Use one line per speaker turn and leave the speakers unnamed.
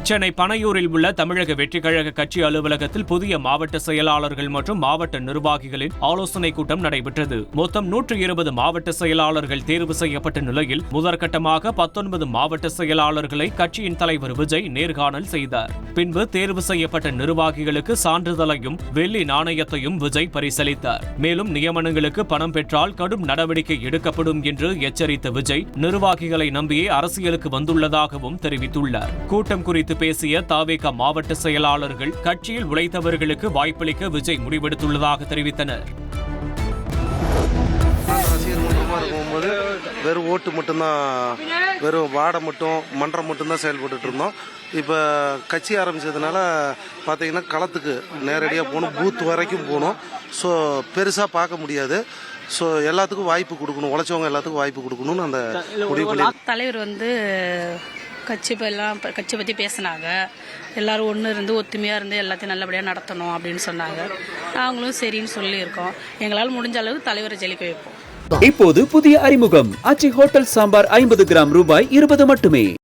சென்னை பனையூரில் உள்ள தமிழக வெற்றிக்கழக கட்சி அலுவலகத்தில் புதிய மாவட்ட செயலாளர்கள் மற்றும் மாவட்ட நிர்வாகிகளின் ஆலோசனைக் கூட்டம் நடைபெற்றது. மொத்தம் நூற்று இருபது மாவட்ட செயலாளர்கள் தேர்வு செய்யப்பட்ட நிலையில் முதற்கட்டமாக பத்தொன்பது மாவட்ட செயலாளர்களை கட்சியின் தலைவர் விஜய் நேர்காணல் செய்தார். பின்பு தேர்வு செய்யப்பட்ட நிர்வாகிகளுக்கு சான்றிதழையும் வெள்ளி நாணயத்தையும் விஜய் பரிசளித்தார். மேலும் நியமனங்களுக்கு பணம் பெற்றால் கடும் நடவடிக்கை எடுக்கப்படும் என்று எச்சரித்த விஜய் நிர்வாகிகளை நம்பியே அரசியலுக்கு வந்துள்ளதாகவும் தெரிவித்துள்ளார். கூட்டம் குறித்து பேசிய தாவேகா மாவட்ட செயலாளர்கள் கட்சியில் உழைத்தவர்களுக்கு வாய்ப்பளிக்க விஜய் முடிவெடுத்துள்ளதாக தெரிவித்தனர்.
இருக்கும்போது வெறும் ஓட்டு மட்டும்தான் வெறும் வாடை மட்டும் மன்றம் மட்டும்தான் செயல்பட்டுட்டு இருந்தோம். இப்போ கட்சி ஆரம்பிச்சதுனால பார்த்தீங்கன்னா களத்துக்கு நேரடியாக போகணும் பூத் வரைக்கும் போகணும். ஸோ பெருசாக பார்க்க முடியாது. ஸோ எல்லாத்துக்கும் வாய்ப்பு கொடுக்கணும் உழைச்சவங்க எல்லாத்துக்கும் வாய்ப்பு கொடுக்கணும்னு அந்த முடிவு பண்ணி
தலைவர் வந்து கட்சி இப்போ எல்லாம் ப- கட்சி பற்றி பேசினாங்க. எல்லோரும் ஒன்று இருந்து ஒத்துமையாக இருந்து எல்லாத்தையும் நல்லபடியாக நடத்தணும் அப்படின்னு சொன்னாங்க. நாங்களும் சரின்னு சொல்லியிருக்கோம். எங்களால் முடிஞ்ச அளவு தலைவரை ஜெயிக்க வைப்போம்.
இப்போது புதிய அறிமுகம். அச்சி ஹோட்டல் சாம்பார் ஐம்பது கிராம் ரூபாய் இருபது மட்டுமே.